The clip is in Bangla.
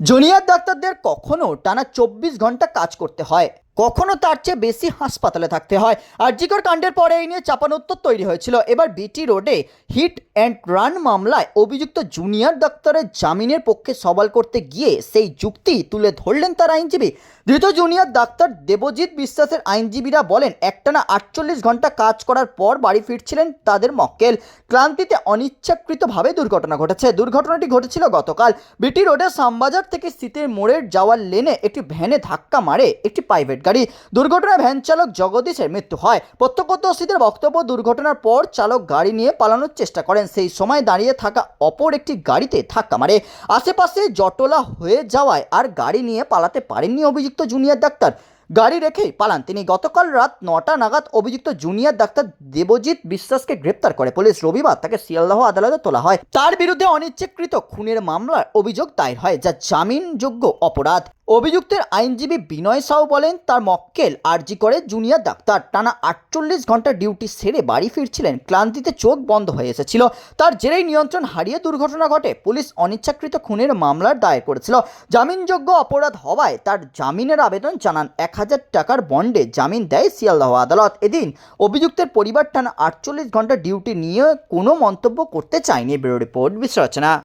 জুনিয়র ডাক্তারদের কখনো টানা চব্বিশ ঘণ্টা কাজ করতে হয়। কখনো তার চেয়ে বেশি হাসপাতালে থাকতে হয়। আরজিকর কাণ্ডের পরে এই নিয়ে চাপানোত্তর তৈরি হয়েছিল। এবার বিটি রোডে হিট অ্যান্ড রান মামলায় অভিযুক্ত জুনিয়র ডাক্তারের জামিনের পক্ষে সওয়াল করতে গিয়ে সেই যুক্তি তুলে ধরলেন তার আইনজীবী। ধৃত জুনিয়র ডাক্তার দেবজিৎ বিশ্বাসের আইনজীবীরা বলেন, একটানা আটচল্লিশ ঘণ্টা কাজ করার পর বাড়ি ফিরছিলেন তাদের মক্কেল। ক্লান্তিতে অনিচ্ছাকৃতভাবে দুর্ঘটনা ঘটেছে। দুর্ঘটনাটি ঘটেছিল গতকাল। বিটি রোডের সামবাজার থেকে শীতের মোড়ের যাওয়ার লেনে একটি ভ্যানে ধাক্কা মারে একটি প্রাইভেট গাড়ি দুর্ঘটনায় ভ্যান চালক জগদীশের মৃত্যু হয়। প্রত্যক্ষদর্শীদের বক্তব্য, দুর্ঘটনার পর চালক গাড়ি নিয়ে পালানোর চেষ্টা করেন। সেই সময় দাঁড়িয়ে থাকা অপর একটি গাড়িতে ধাক্কা মারে। আশেপাশে জটলা হয়ে যাওয়ায় আর গাড়ি নিয়ে পালাতে পারেননি অভিযুক্ত জুনিয়র ডাক্তার। গাড়ি রেখেই পালান তিনি। গতকাল রাত নটা নাগাদ অভিযুক্ত জুনিয়র ডাক্তার দেবজিৎ বিশ্বাসকে গ্রেপ্তার করে পুলিশ। রবিবার তাকে শিয়ালদহ আদালতে তোলা হয়। তার বিরুদ্ধে অনিচ্ছাকৃত খুনের মামলার অভিযোগ দায়ের হয়, যা জামিনযোগ্য অপরাধ। অভিযুক্তের আইনজীবী বিনয় সাউ বলেন, তার মক্কেল আরজি করে জুনিয়র ডাক্তার। টানা আটচল্লিশ ঘণ্টা ডিউটি সেরে বাড়ি ফিরছিলেন। ক্লান্তিতে চোখ বন্ধ হয়ে এসেছিল। তার জেরেই নিয়ন্ত্রণ হারিয়ে দুর্ঘটনা ঘটে। পুলিশ অনিচ্ছাকৃত খুনের মামলার দায়ের করেছিল। জামিনযোগ্য অপরাধ হওয়ায় তার জামিনের আবেদন জানান এক হাজার টাকার বন্ডে জামিন দেয় শিয়ালদহ আদালত। এদিন অভিযুক্তের পরিবার টানা আটচল্লিশ ঘণ্টা ডিউটি নিয়ে কোনো মন্তব্য করতে চায়নি। Bureau report, বিশ্লেষণা।